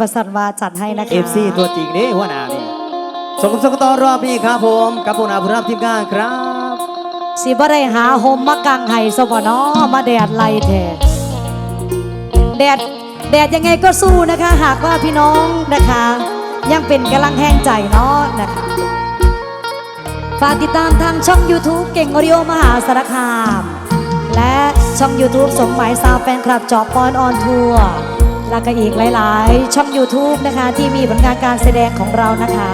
วสันวาจัดให้นะคะเอฟซีตัวจริงนี่หัวหน้านี่ส่งสกตอนรอบนี้ครับผมกับผู้นาผู้รับทีมงานครับสิบ่ได้หาโฮมมากางไห้สบเนอมาแดดไล่แท้แดดแดดยังไงก็สู้นะคะ หากว่าพี่น้องนะคะ ยังเป็นกำลังแห้งใจเนาะนะคะฝากติดตามทางช่อง YouTube เก่งโอริโอมหาสารคาม และช่อง YouTube สมหมายซาวแฟนคลับจอบปอนออนทัวร์ แล้วก็อีกหลาย ๆ ช่อง YouTube นะคะ ที่มีผลงานการแสดงของเรานะคะ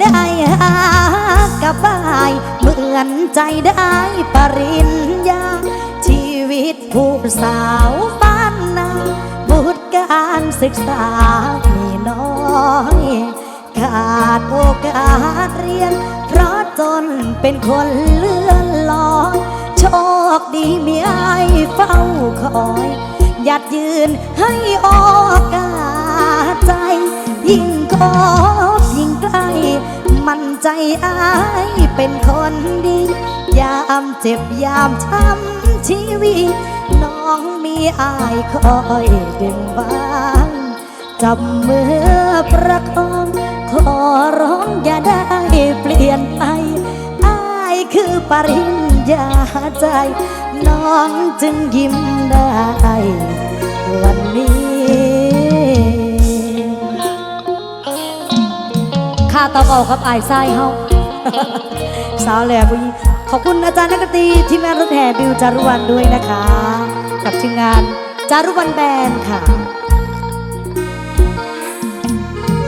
ได้หากับบ่ายเหมือนใจได้ปริญญา ชีวิตผู้สาวบ้านนาบุตรการศึกษามีน้อยขาดโอกาสเรียน เพราะจนเป็นคนเลือนลอยโชค ดีมีไอ้เฝ้าคอยหยัดยืนให้โอกาสใจ ยิ่งคบยิ่งใกล้มั่นใจอายเป็นคนดี ยามเจ็บยามช้ำชีวิต น้องมีอายคอยดึงบ้างจับมือประคองขอร้องอย่าได้เปลี่ยนไปอายคือปริญ ญาใจ น้องจึงยิ้มได้ วันนี้ค่าตอบเอาครับอายไส้เฮาสาวแหล่ผู้หญิงขอบคุณอาจารย์นักดนตรีทีมงานรถแห่บิวจารุวันด้วยนะคะ กับทีมงานจารุวันแบนด์ค่ะ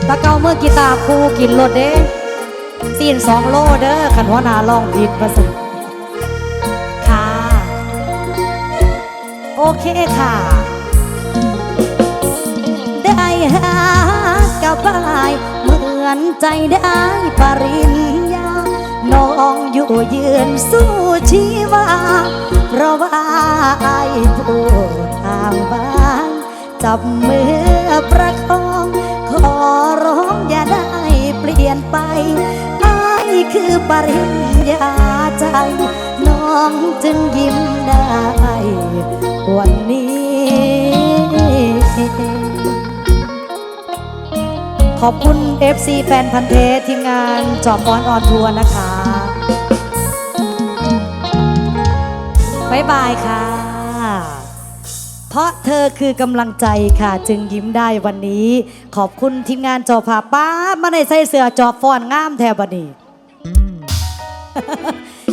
ตะเกาเมื่อกีตาร์ครูกินรถเด้ซีนสองโลเด้อขันหัวนาลองผิดประสิค่ โอเคค่ะได้หากับบ่ายเหมือนใจได้ปริญญาน้องอยู่ยืนสู้ชีวาเพราะว่าไอ้ผู้ทางบ้านจับมือประคองขอร้องอย่าได้เปลี่ยนไปไอ้คือปริญญาใจ น้องจึงยิ้มได้ วันนี้ ขอบคุณ FC แฟนพันธ์เททีมงานจอมบอลออนทัวร์นะคะ บ๊ายบายค่ะ เพราะเธอคือกำลังใจค่ะ จึงยิ้มได้วันนี้ ขอบคุณทีมงานจอผาป้ามาในใส่เสือจอบฟอนงามแทบันนี้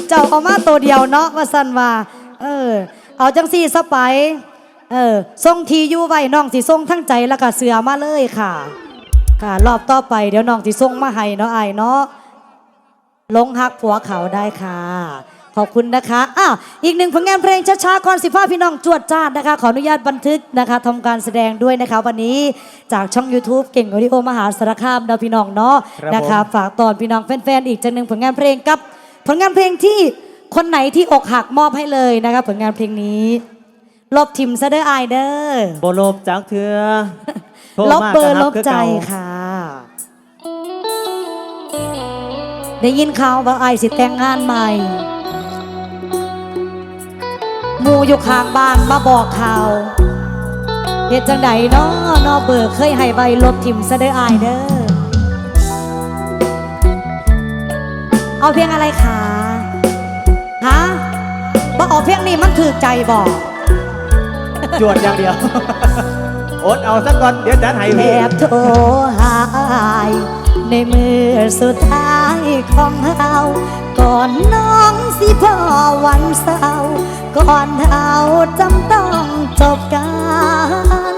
เจ้าเอามาตัวเดียวเนาะว่าสันว่า เออ เอาจังสี่สไป เออส่งทีอยู่ไว้น้องสิส่งทั้งใจแล้วก็เสือมาเลยค่ะ ค่ะ รอบต่อไปเดี๋ยวน้องสิส่งมาให้เนาะไอายเนาะลงฮักผัวเขาได้ค่ะ ขอบคุณนะคะอ้าวอีกหนึ่งผลงานเพลงช้าๆก่อนสิฟ้าพี่น้องจวดจ้าดนะคะ ขออนุญาตบันทึกนะคะทำการแสดงด้วยนะคะ วันนี้จากช่อง YouTube เก่งออดิโอมหาสารคามนะพี่น้องเนาะครับนะคะผมฝากตอนพี่น้องแฟนๆอีกจังหนึ่งผลงานเพลงกับ ผลงานเพลงที่ คนไหนที่อกหักมอบให้เลยนะคะผลงานเพลงนี้ ลบทิมซะเด้อไอายเด้อโบโลบจากเถือโทรลบมาเบอร์ก็ลฮับคือใจเก่าค่ะ ได้ยินข่าวว่าไอายสิแต่งงานใหม่หมูอยู่ข้างบ้านมาบอกข่าวเหตุจังใดเนาะนอเบอร์เคยให้ใบลบทิมซะเด้อไอายเด้อเอาเพลงอะไรคะ ฮะบ่เอาเพลงนี้มันถือใจบอก จวดอย่างเดียว อดเอาสักก่อน เดี๋ยวจัดให้แอพี่บโทรหาอายในมือสุดท้ายของเฮาก่อนน้องสิพ่อวันเศร้าก่อนเฮาจำต้องจบกัน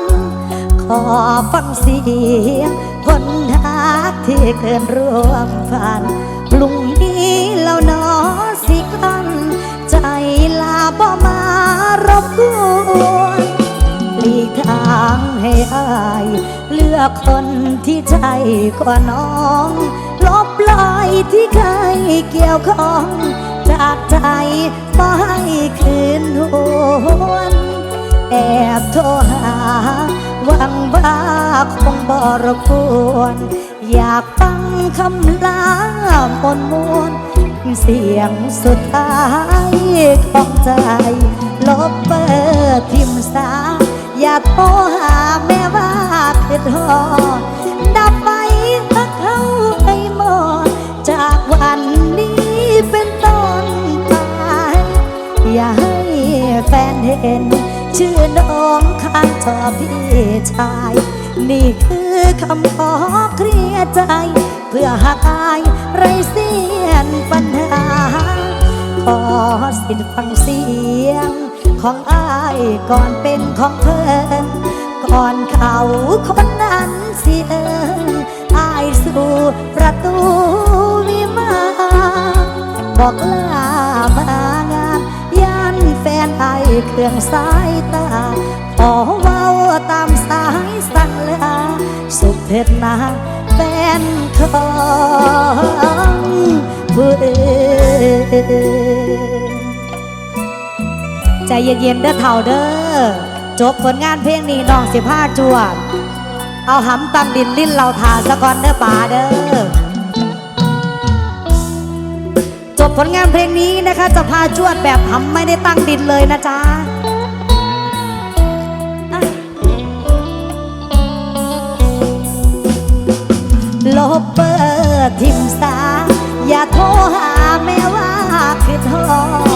ขอฟังเสียงคนทักที่เกินร่วมผ่านพรุ่งนี้ บ่มารบกวนหลีกทางให้อาย เลือกคนที่ใจกว่าน้อง ลบลอยที่เคยเกี่ยวข้อง จากใจบ่ให้คืนหวนแอบโทรหาหวังว่าคงบรบกวน อยากฟังคำลามนมวน เสียงสุดท้ายของใจ ลบเปิดทิมสา อย่าโทรหาแม่ว่าเป็ดหอดับไปพักเข้าไปหมดจากวันนี้เป็นต้นไป อย่าให้แฟนเห็น ชื่อน้องข้างต่อพี่ชาย นี่คือคำขอเคลียร์ใจ เพื่อหากอายไรเสิ สิทธิ์ฟังเสียง ของอายก่อนเป็นของเพิ่นก่อนเขาคนนั้นสิเอินอายสู่ประตูวิมานบอกลามางานย่านแฟนไอายเครื่องสายตาขอเว้าตามสายสั่งลาสุขเถิดนาแฟนของผู้อื่น ใจเย็นๆเด้อเท่าเด้อจบผลงานเพลงนี้น้องสิผ้าจวดเอาหำตำดินลิ้นเราทาสะก่อนเด้อป่าเด้อจบผลงานเพลงนี้นะคะ จะพาจวดแบบหำไม่ได้ตั้งดินเลยนะจ๊ะลบเบอร์ทิมสา อย่าโทรหาแม่ว่าคือทษ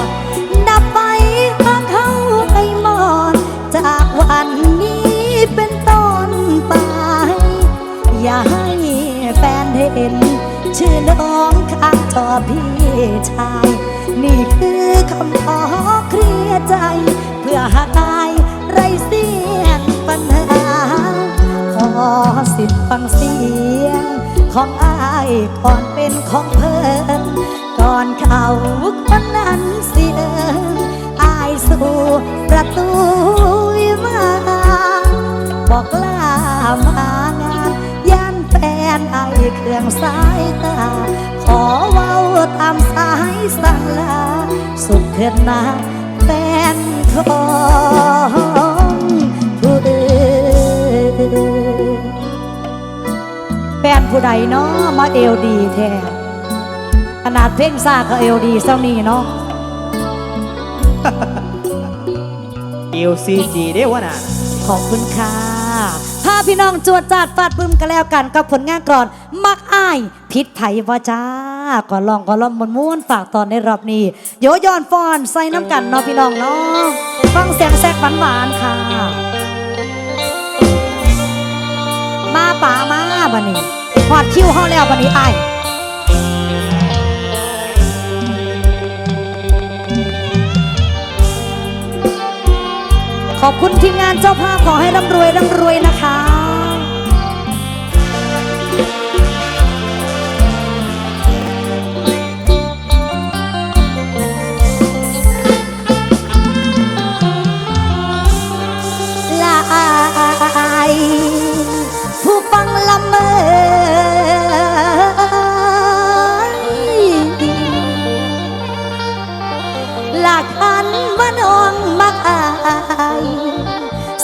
ข้างจอพี่ชาย นี่คือคำขอเคลียร์ใจ เพื่อหากายไรเสียงปัญหา ขอสิทธิ์ฟังเสียง ของอายก่อนเป็นของเพิ่นก่อนเขาคนนั้นเสียงอายสู่ประตูวิมานบอกลามางานย่านแฟนไอายเครื่องสายตาขอเว้า ตามสายสั่งลา สุขเถิดนาแฟนของผู้อื่นแฟนผู้ใดเนาะมาเอวดีแท้ขนาดเพลงซาก็เอวดีเท่านี้เนาะเอลซีจีเด้วะน่ะขอบคุณค่ะพาพี่น้องจวดจาดฟาดปึ้มกันแล้วกันกับผลงานก่อน มักอ้าย พิษไผ่วาจ้า ก่อนลองก่อนลองมวนม้วนฝากตอนในรอบนี้โยย้อนฟอนใส่น้ำกันเนาะพี่น้องเนาะฟังเสียงแซกหวานๆค่ะ มาป่ามาบันนี้หอดคิ้วเฮาแล้วบันนี้ไอ้ขอบคุณทีมงานเจ้าภาพขอให้ร่ำรวยร่ำรวยนะคะ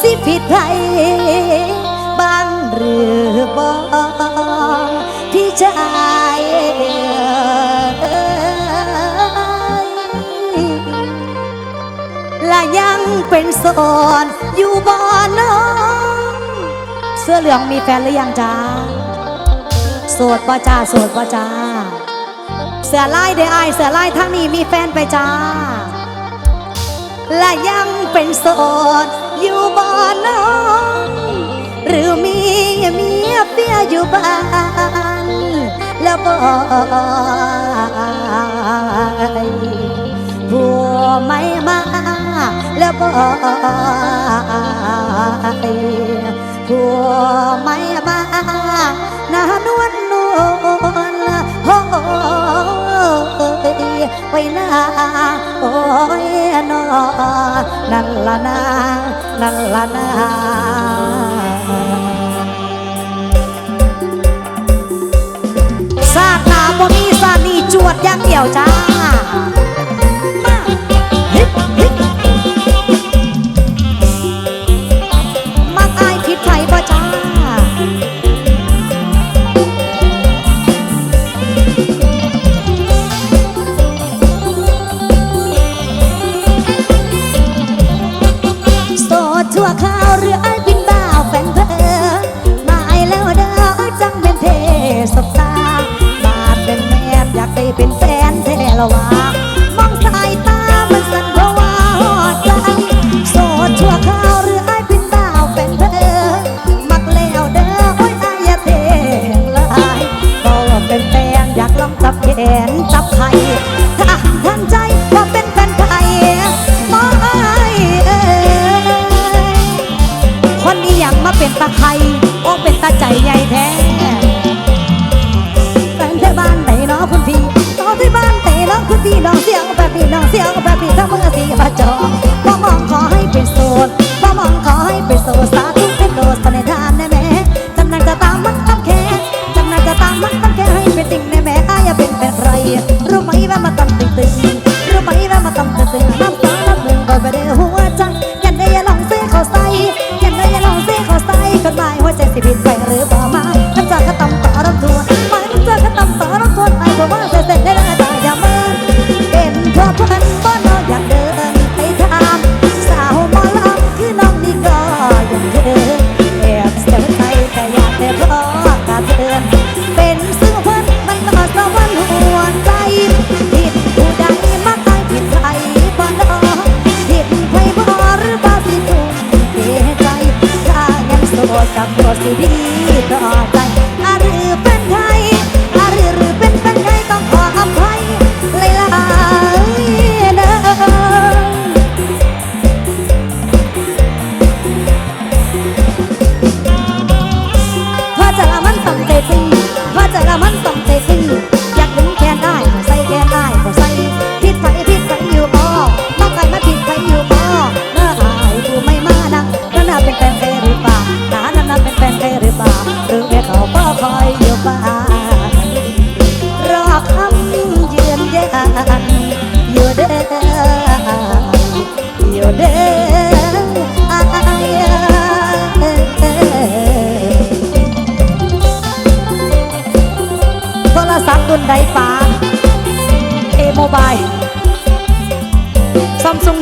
สิผิดไผบางหรือบ่พี่ชายและยังเป็นโสดอยู่บ่น้องเสื้อเหลืองมีแฟนหรือยังจ้าโสดป่จ้าโสดป่จ้าเสือไล่เด้อายเสือไล่ทางนี้มีแฟนไปจ้า และยังเป็นโสด อยู่บ่น้อง หรือมีเมียเปียอยู่บ้าน แล้วบ่ผัวไม่มา แล้วบ่ผัวไม่มาหน้านวลนวลโอ้ ยไว้นาโอ้ยนอนั่นละนานั่นละนาซาตาบ่มีซานีจวดอย่างเดียวจ้า Ang.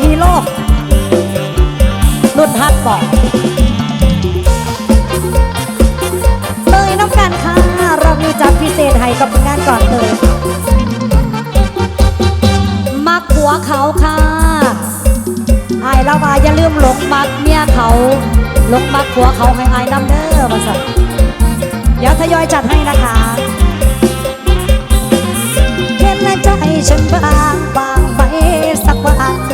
กิโลรุ่นฮัดบอกเตยน้องกันค่ะเรามีจัดพิเศษให้กับงานก่อนเลยมักหัวเขาค่ะไอ้ละวาอย่าลืมหลงมักเมียเขาหลงมักหัวเขาให้ไอ้น้ำเด้อมาสักอย่าทยอยจัดให้นะคะเห็นใจฉันบางบางไว้สักวัน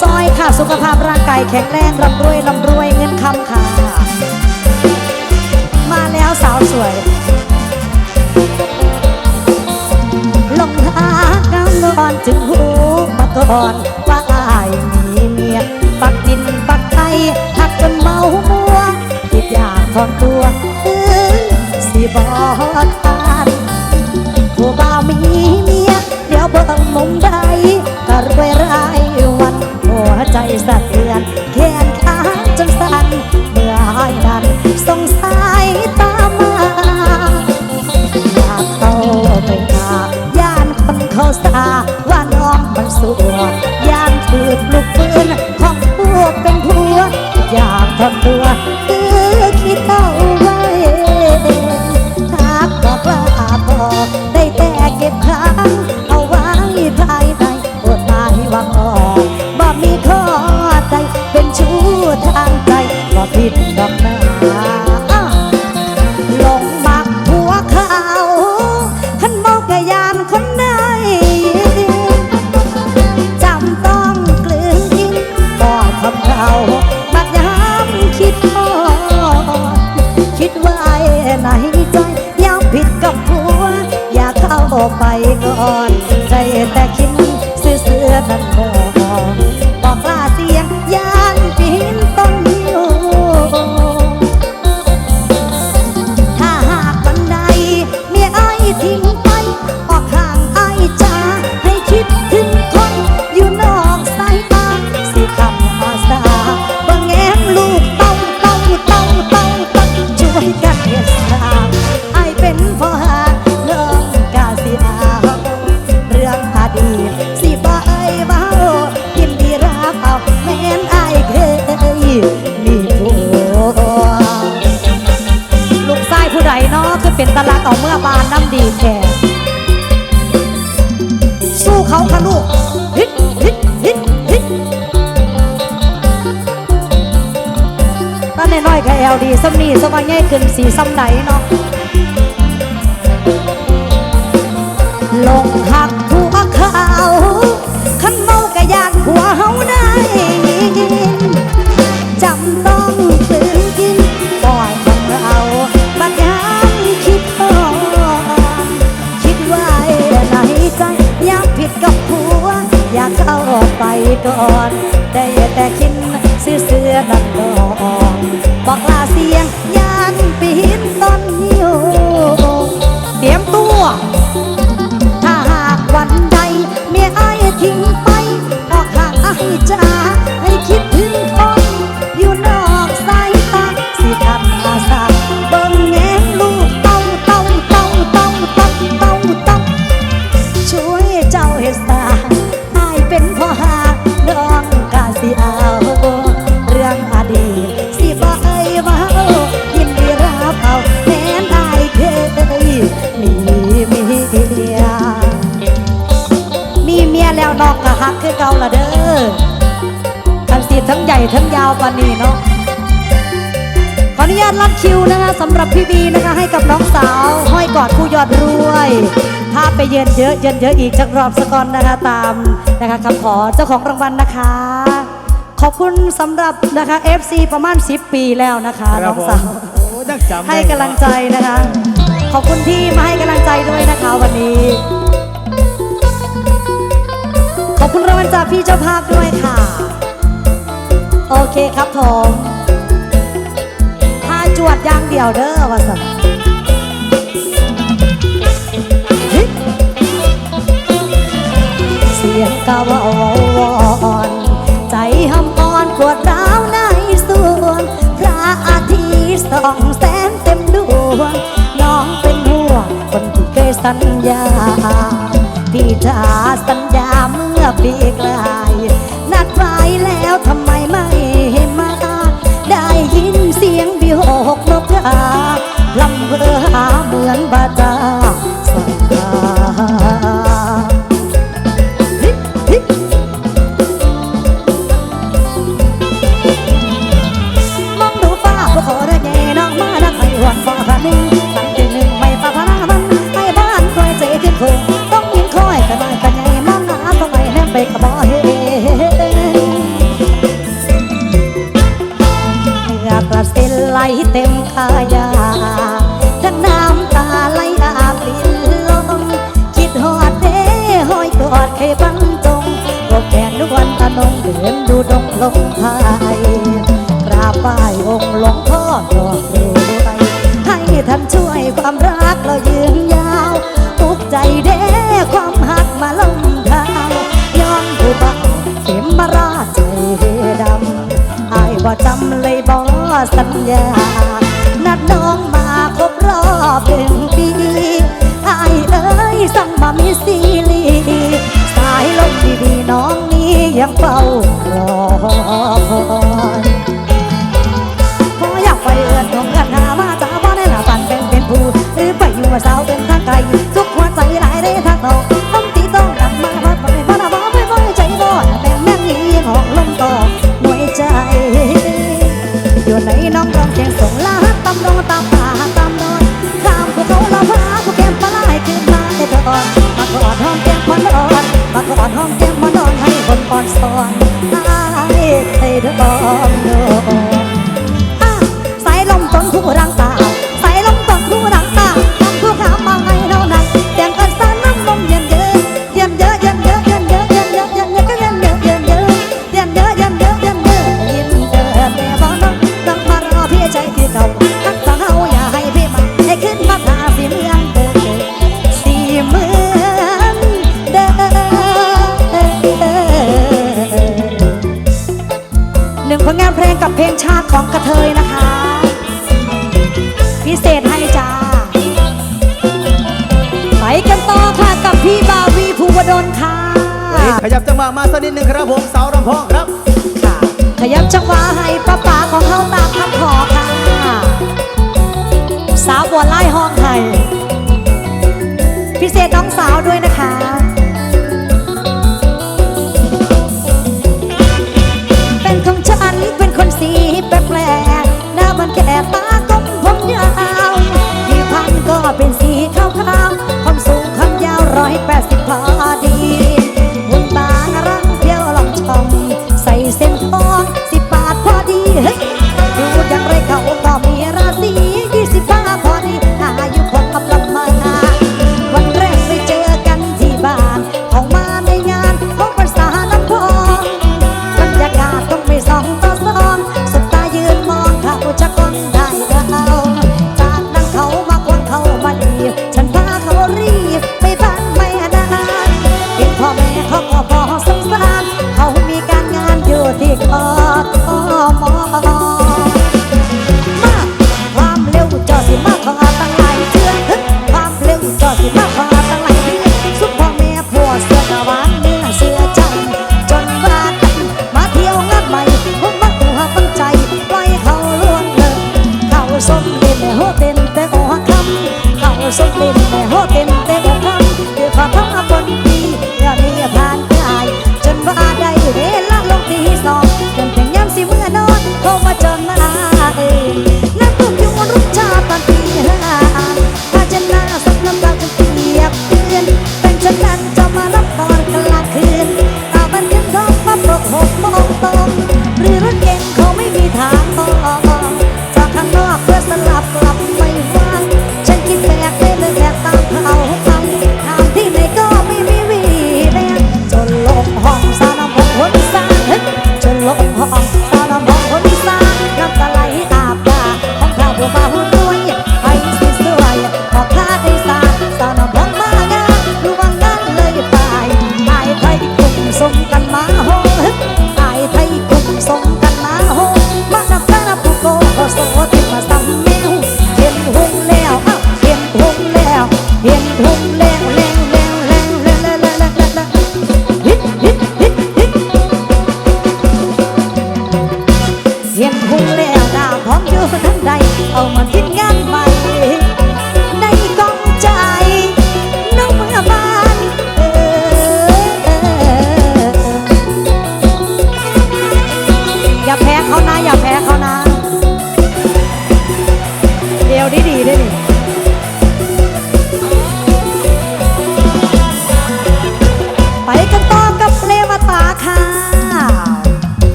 ซอยค่ะ สุขภาพร่างกายแข็งแรงร่ำรวยร่ำรวยเงินคำค่ะ มาแล้วสาวสวย ลงหากำนอนจึงหูมาก่อนว่าอายมีเมีย ปักจินปักไทยหักจนเมามัวคิดอยากถอนตัวสิบอทานผู้บ่าวมีเมีย เดี๋ยวเบิ่งมุมใดก็รวยราย วใจสะเทือนแขนขาจนสั่นเมื่อหายนั้นสงสายตามมาอยากเข้าไปหาย่านคนเขาสาว่าน้องมันสวยย่านถือลูกปืนของพวกเป็นผัวอยากทำตัว ขึ้นสีซ้ำไหนเนาะลงหักผัวเขาขันเมากะยานผัวเฮาได้ยินจำต้องตื่นกินก่อนของเราบัดยามคิดอ่อนคิดไว้ในใจอยากผิดกับผัว อยากเข้าไปก่อน ละเด้อทันสีทั้งใหญ่ทั้งยาวปานนี้เนาะขออนุญาตลัดคิวนะคะสำหรับพี่บีนะคะ ให้กับน้องสาว ห้อยกอดคู่ยอดรวยพาไปเยือนเยอะเยือนเยอะอีกจักรอบสกอนนะคะตามนะคะคำขอเจ้าของรางวัลนะคะ ขอบคุณสำหรับนะคะ FC ประมาณ 10 ปีแล้วนะคะคน้รับองผมสาวโอ้ยังจำได้ให้กำลังใจนะคะ ขอบคุณที่มาให้กำลังใจด้วยนะคะวันนี้ขอบ คุณรางวัลจากพี่เจ้าภาพด้วยค่ะ โอเคครับผมถ้าจวดย่างเดียวเด้อว่าสันเสียงกะว่าวอนใจหำอ่อนปวดร้าวในส่วนพระอาทิตย์ส่องแสงเต็มดวงน้องเป็นห่วงคนที่เคยสัญญาพี่จะสัญ ปีกลนัดไว้แล้วทำไมไม่มา ได้ยินเสียงบิวหกนกกาลำเพอหาเหมือนบาจา น้องเดินดูดงลงไทยกราบไหว้องค์หลวงพ่อดอกรวยให้ท่านช่วยความรักเรายืนยาวทุกใจเด้ความหักมาลงทางย้อนผู้บ่าวเข็มมาราใจดำไอ้ว่าจำเลยบ่สัญญา นัดน้องมาครบรอบหนึ่ปีไอ้เอ้ยสั่งมามีซีรี ยงเฝ้ารอพอยากไปเอื้อนของเอือนหามาจ้าบ้านในหน้าปันเป็นเป็นผู้หรือไปอยู่ว่าสาวเป็นทางไกลทุกหัวใจหลายได้ทางเราต้องตีต้องกลับมาบ้านไนบ้านบ้านไปบ้านใจบ่อนเป็นแม่งนี้หอกลมต่อหน่วยใจ อยู่ในน้องร้องเสีงส่งลาตำรองตามป่าตามนอนข้ามภูเขาละพาภูแก้มปลาไหลขึ้นมาแต่เธออ่อนมากอดห้องเก็มควันร้อนมากอดห้องเก็ม ก่อนสอนอายเคยดองโดสายลมต้นหูรังตา ขยับจังหวะให้ป้าป๋าขอ